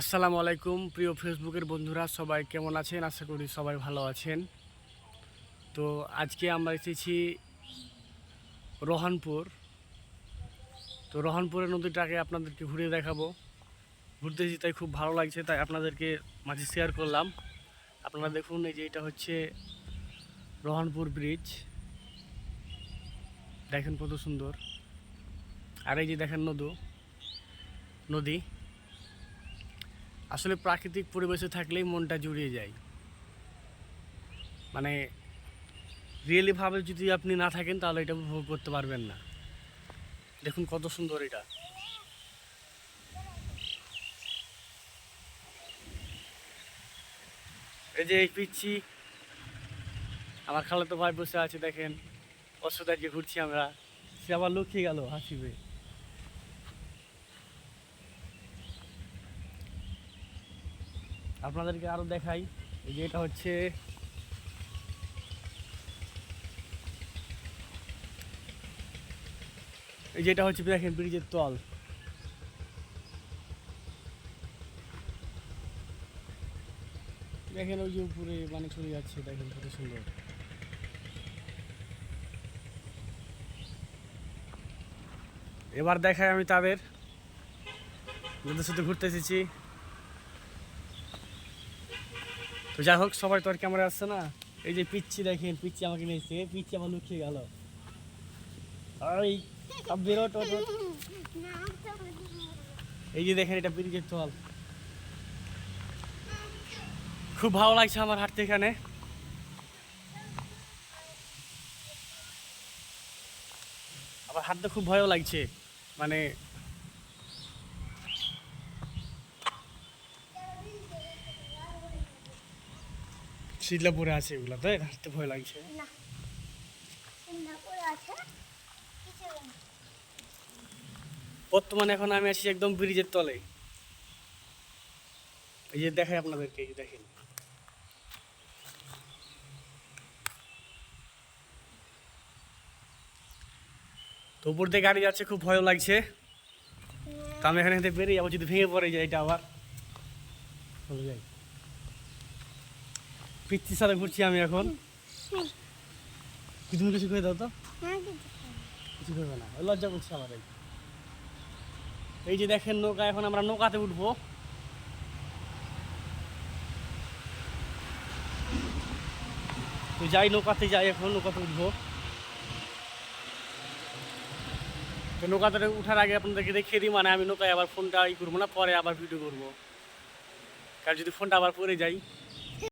আসসালামু আলাইকুম, প্রিয় ফেসবুকের বন্ধুরা, সবাই কেমন আছেন? আশা করি সবাই ভালো আছেন। তো আজকে আমরা এসেছি রোহানপুর। তো রোহানপুরের নদীটাকে আপনাদেরকে ঘুরে দেখাবো। ঘুরতে এসেছি তাই খুব ভালো লাগছে, তাই আপনাদেরকে মাঝে শেয়ার করলাম। আপনারা দেখুন, এই যে এটা হচ্ছে রোহানপুর ব্রিজ দেখেন কত সুন্দর। আর এই যে দেখেন নদু, নদী। আসলে প্রাকৃতিক পরিবেশে থাকলেই মনটা জুড়িয়ে যায়। মানে রিয়েলিভাবে যদি আপনি না থাকেন, তাহলে এটা উপভোগ করতে পারবেন না। দেখুন কত সুন্দর এটা। এই যে এই পিচ্ছি। আমার খালাতো ভাই বসে আছে, দেখেন। আজকে ঘুরছি আমরা। সে আবার লুকিয়ে গেল হাসিবে। আপনাদেরকে আরও দেখাই। এই যে এটা হচ্ছে এই যে এটা হচ্ছে দেখেন ব্রিজের তল। দেখেন ওই যে উপরে মানে চলে যাচ্ছে, দেখেন কত সুন্দর। এবার দেখাই আমি তাদের। যাদের সাথে ঘুরতে এসেছি। তো যাই হোক, সবাই তো আর ক্যামেরা আসছে না। এই যে পিচ্ছি দেখেন, পিচ্ছি আমাকে নিয়েছে পিচ্ছি আমার লুকিয়ে গেল। এই যে দেখেন, এটা ব্রিজের তল খুব ভালো লাগছে আমার হাঁটতে এখানে। আবার হাঁটতে খুব ভয়ও লাগছে। মানে শীতলা পরে আছে এগুলো তাই হাঁটতে ভয় লাগছে। বর্তমানে এখন আমি আছি একদম ব্রিজের তলে। এই যে দেখাই আপনাদেরকে দেখেন। তো উপর দিয়ে গাড়ি যাচ্ছে খুব ভয় লাগছে। তো আমি এখানে বেরিয়ে যাব যদি ভেঙে পড়ে যায় এটা আবার। যাই। পিচ্ছির সাথে ঘুরছি আমি এখন। কি তুমি কিছু করে দাও তো? হ্যাঁ, কিছু করবে না। ওই লজ্জা করছে আমার এই এই যে দেখেন নৌকা এখন আমরা নৌকাতে উঠবো। তো যাই নৌকাতে যাই এখন নৌকাতে উঠবো। তো নৌকাতে উঠার আগে আপনাদেরকে দেখিয়ে দিই মানে আমি নৌকায় আবার ফোনটা ই করব না পরে আবার ভিডিও করব। কারণ যদি ফোনটা আবার পরে যাই